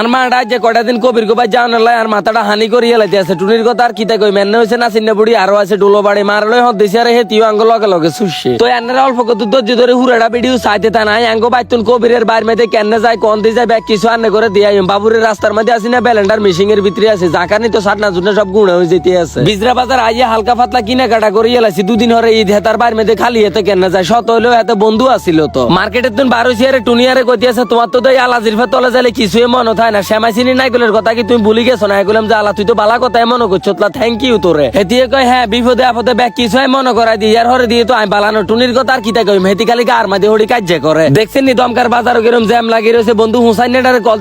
আর মাটা যে কটা দিন কবির গোপাই যাওয়ার লাই আর মাথাটা হানি করিয়া লাইতে আছে। টুনির কথা আর কিতা কই, মেনে হয়েছে না চিন্না বুড়ি আরও আছে, ডোলো বাড়ি মারলে হত দিছে আর হে আঙ্গ লগে লগে সুসে তো এনারা অল্প কত ধৈর্য ধরে হুরাটা ভিডিও চাইতে তা নাই, আঙ্গ বাইতুন কবিরের বাইর মেতে কেনে যায়, কোন দিয়ে যায়, ব্যাগ কিছু আনে করে দিয়ে আইম। বাবুরের রাস্তার মধ্যে আসি না, ব্যালেন্ডার মিশিং এর ভিতরে আছে। জাকানি তো সাত না জুনে সব গুণ হয়ে যেতে আছে। বিজরা বাজার আইয়া হালকা পাতলা কিনা কাটা করিয়া লাইছি দুদিন হরে ঈদ হেতার বাইর মেতে খালি হেতে কেনে যায়। শত হলেও এত বন্ধু আসিল তো। মার্কেটের তুন বারো সিয়ারে টুনিয়ারে কইতে আছে, তোমার তো এই আলা জিরফা তলে যালে কিছুই মনে হয় না, শ্যামাই চিনি কথা কি তুমি ভুলি গেছো? না এগুলাম যে আলা তুই তো বালা কথা মনে করছ থ্যাংক ইউ তোরে। হেতিয়ে কয় হ্যাঁ বিপদে আপদে ব্যাগ কিছু হয়, মনে করাই দিই। আর হরে দিয়ে তো আমি বালানো টুনির কথা আর কিতা কইম? হেতি খালি গার মাঝে হড়ি করে। দেখছেন নি দমকার বাজার কিরম জ্যাম লাগি রয়েছে? বন্ধু হুসাইন নেটারে কল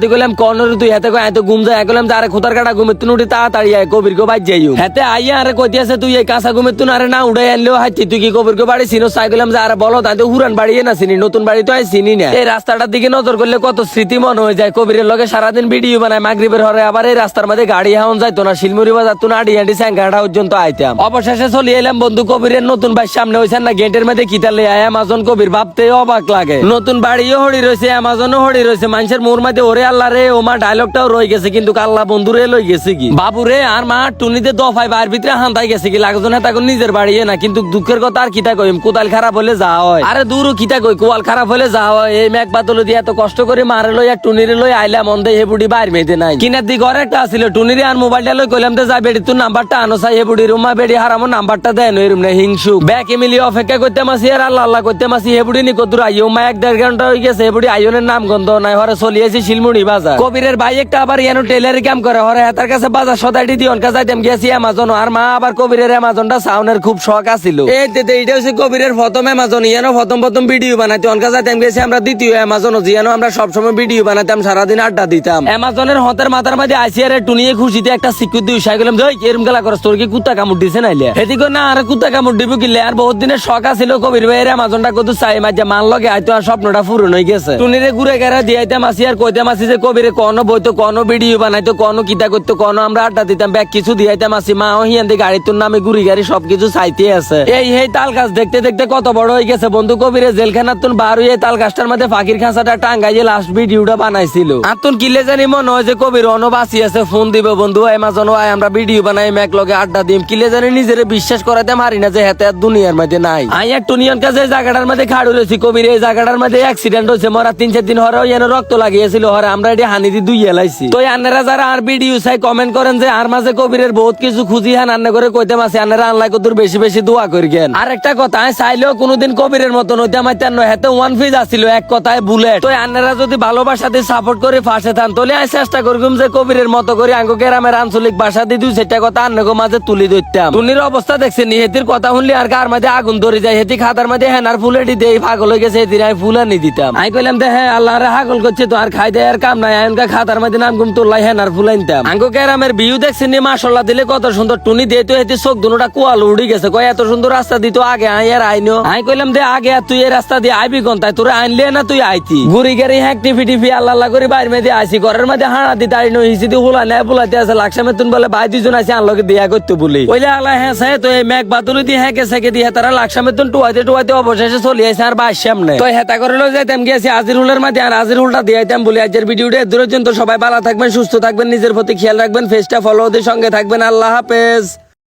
দিয়ে তুই কয় এত ঘুম যায় গেলাম যে, আরে খুতার কাটা ঘুমে তুই উঠি তাড়াতাড়ি আয়, কবির গো বাজ যাইও হাতে আইয়া আরে কইতে আছে, তুই এই কাঁচা ঘুমে তুই আরে না উড়াই আনলেও হাইতি তুই কি কবির বাড়ি চিনো চাই যে, আরে বলো, তাই তো হুরান বাড়িয়ে না চিনি, নতুন বাড়ি তো চিনি না। এই রাস্তাটার দিকে নজর করলে কত স্মৃতি মনে হয়ে যায়, কবিরের লগে সারাদিন ভিডিও বানায়, মাগরিবের হরে আবার এই রাস্তার মধ্যে গাড়ি হাউন যাইতো না, শিলমুড়ি বাজার তো আডি আডি স্যাঙ্গাটা পর্যন্ত আইতাম। অবশেষে চলে এলাম বন্ধু কবিরের নতুন বাড়ির সামনে হয়েছেন না গেটের মধ্যে কিতালে আয় অ্যামাজন কবির ভাবতে অবাক লাগে। নতুন বাড়িও হড়ি রয়েছে অ্যামাজনও হড়ি রয়েছে মানুষের মোর মধ্যে ওরে আল্লাহ রে, ও মা ডায়লগটাও রয়ে গেছে, কিন্তু আল্লাহ বন্ধু রে লই গেছে কি? বাবু রে আর মা, টুনিতে দফায় বাইর ভিতরে হান্তাই গেছে কি? লাগজনে তাকে নিজের বাড়িয়ে না, কিন্তু দুঃখের কথা আর কিতা কইম? কোদাল খারাপ হলে যা হয়। আরে দূর কিতা কই? কোয়াল খারাপ হলে যা হয়। এই মেঘ বাদল দিয়ে এত কষ্ট করে মারে লই আর টুনিরে লই আইলাম মন্দে হে বুড়ি বাইর মেয়েতে নাই। কিনার দিকে ঘরে একটা আসিল টুনিরে আর মোবাইলটা লই কইলাম তো যা বেড়ি, তোর নাম্বারটা আনো চাই বুড়ি রুমা বেড়ি, হারামো, নাম্বারটা দেন, ওই রুম না হিংসু ব্যাকে মিলিয়ে অপেক্ষা করতে মাসি আর আল্লাহ আল্লাহ করতে মাসি হে বুড়ি নি কদুর আইও মা এক দেড় ঘণ্টা হয়ে গেছে হে বুড়ি আইনের নাম গন্ধ নাই, হরে চলিয়েছি শিলমুড়ি বাজার। কবিরের ভাই একটা আবার ইয়ানো টেলারি কাম করে, হরে তার কাছে বাজার সদাইটি দিয়ে অনকা যাইতাম গেছি অ্যামাজন আর মা আবার কবিরের অ্যামাজনটা সাউনের খুব শখ আছিল। এই তে এইটা হচ্ছে কবিরের প্রথম অ্যামাজন ইয়ানো প্রথম প্রথম ভিডিও বানাইতে, অনকা যাইতাম গেছি, আমরা দ্বিতীয় অ্যামাজন জিয়ানো আমরা সবসময় ভিডিও বানাইতাম, সারাদিন আড্ডা দিতাম। অ্যামাজনের হতের মাথার মাঝে আসিয়ারে টুনিয়ে খুশিতে একটা সিকিউর দিয়ে উসাই গেলাম এরম গেলা করস, তোর কি কুত্তা কামড় দিছে না, আর কুত্তা কামড় দিব আর বহুত দিনের শখ আছিল, কবির ভাইয়ের অ্যামাজনটা কত চাই মাঝে মান লগে হয়তো আর স্বপ্নটা পূরণ হয়ে গেছে। টুনিরে ঘুরে গেরা আসি আর যে কবিরে কোনো কোনো ভিডিও বানাইতো কোনো কিতা করতো কোনো আমরা আড্ডা দিতাম, ব্যাগ কিছু দিয়াইতাম আসি, মা হিয়ান দিকে গাড়ি তোর নামে ঘুরি গাড়ি সবকিছু চাইতে আছে। এই এই তাল গাছ দেখতে দেখতে কত বড় হয়ে গেছে, বন্ধু, কবিরে জেলখানার তুন বার হয়ে তাল গাছটার মধ্যে ফাঁকির খাঁচাটা টাঙ্গাই লাস্ট ভিডিওটা বানাইছিল। আতুন কিলে জানি মনে হয় যে কবির অনবাসী আছে ফোন দিব বন্ধু। আয়, আমরা ভিডিও বানাই, ম্যাক লগে আড্ডা দিম। কিলে জানি নিজের বিশ্বাস করাতে মারি না যে হেতে দুনিয়ার মধ্যে নাই। আই এক জায়গাটার মধ্যে খাড়ু রয়েছি। কবির, এই জায়গাটার মধ্যে অ্যাক্সিডেন্ট হয়েছে, মরা তিন, চার দিন হরে এনে রক্ত লাগিয়েছিল, হরে, আমরা এটি হানি দিয়ে দুই তো আন্নারা যারা আর ভিডিও চাই কমেন্ট করেন যে, আর মাঝে কবিরের বহুত কিছু খুঁজি হান, আন্না করে কইতে মাসে, আন্নারা আনলাই কতুর বেশি বেশি দোয়া করি গেন আর একটা কথা আমি চাইলেও কোনোদিন কবিরের মতন হইতে আমার তেন হেতে ওয়ান ফিজ আসছিল এক কথায় বুলেট। তো আন্নারা যদি ভালোবাসা দিয়ে সাপোর্ট করে, ফাঁসে তাহলে আমি চেষ্টা করব যে কবিরের মতো করে। আঙ্গো গ্রামের আঞ্চলিক ভাষা দিয়ে দুই, সেটা কথা আন্নাগো মাঝে তুলি ধরতাম। টুনির অবস্থা দেখছেন হেতির কথা শুনলে আর কার মাঝে আগুন ধরে যায়। হেতি খাতার মাঝে হেনার ফুলেটি দেই পাগল হয়ে গেছে, হেতির আমি ফুল আনি দিতাম। আমি কইলাম যে হ্যাঁ আল্লাহ রে হাগল করছে তো, আর খাই দেয় আর কাম নাই। আয়নকা খাতার মাঝে নাম গুম তোলাই হেনার ফুল আনতাম। আঙ্গো গ্রামের বিউ দেখছেন নি, মাশাল্লাহ দিলে কত সুন্দর টুনি দিয়ে তো হেতি চোখ দুটা কুয়াল উড়ি গেছে। কয়, এত সুন্দর রাস্তা দিত আগে আই আর আইনো। আমি কইলাম, দে, আগে আর তুই এই রাস্তা দিয়ে আইবি কোন তাই তোরা আইনলে না তুই আইতি? গুড়ি গাড়ি হ্যাঁ টিফি টিফি আল্লাহ আল্লাহ করে বাইরে মেয়ে আইসি ঘরের মধ্যে হাড়া দিতে আইনো হিসি দিয়ে হুলা নেয় বুলাতে আছে লাকসামে তুন বলে, ভাই দুজন আছে আনলোকে দিয়া করতে বলি। ওইলে আলা হ্যাঁ সে তো এই মেঘ বাতুলি দিয়ে হ্যাঁ সেকে দিয়ে তারা লাকসামে তুন টুয়াইতে টুয়াইতে অবশেষে চলে আসে আর বাস সামনে। তো হেতা করে লো যাইতাম গিয়েছি আজির হুলের মধ্যে আর আজির হুলটা দিয়ে আইতাম বলি। ভিডিও ভিডিওটা দূরের জন্য সবাই ভালো থাকবেন, সুস্থ থাকবেন, নিজের প্রতি খেয়াল রাখবেন, ফেসটা ফলো দিয়ে সঙ্গে থাকবেন। আল্লাহ হাফেজ।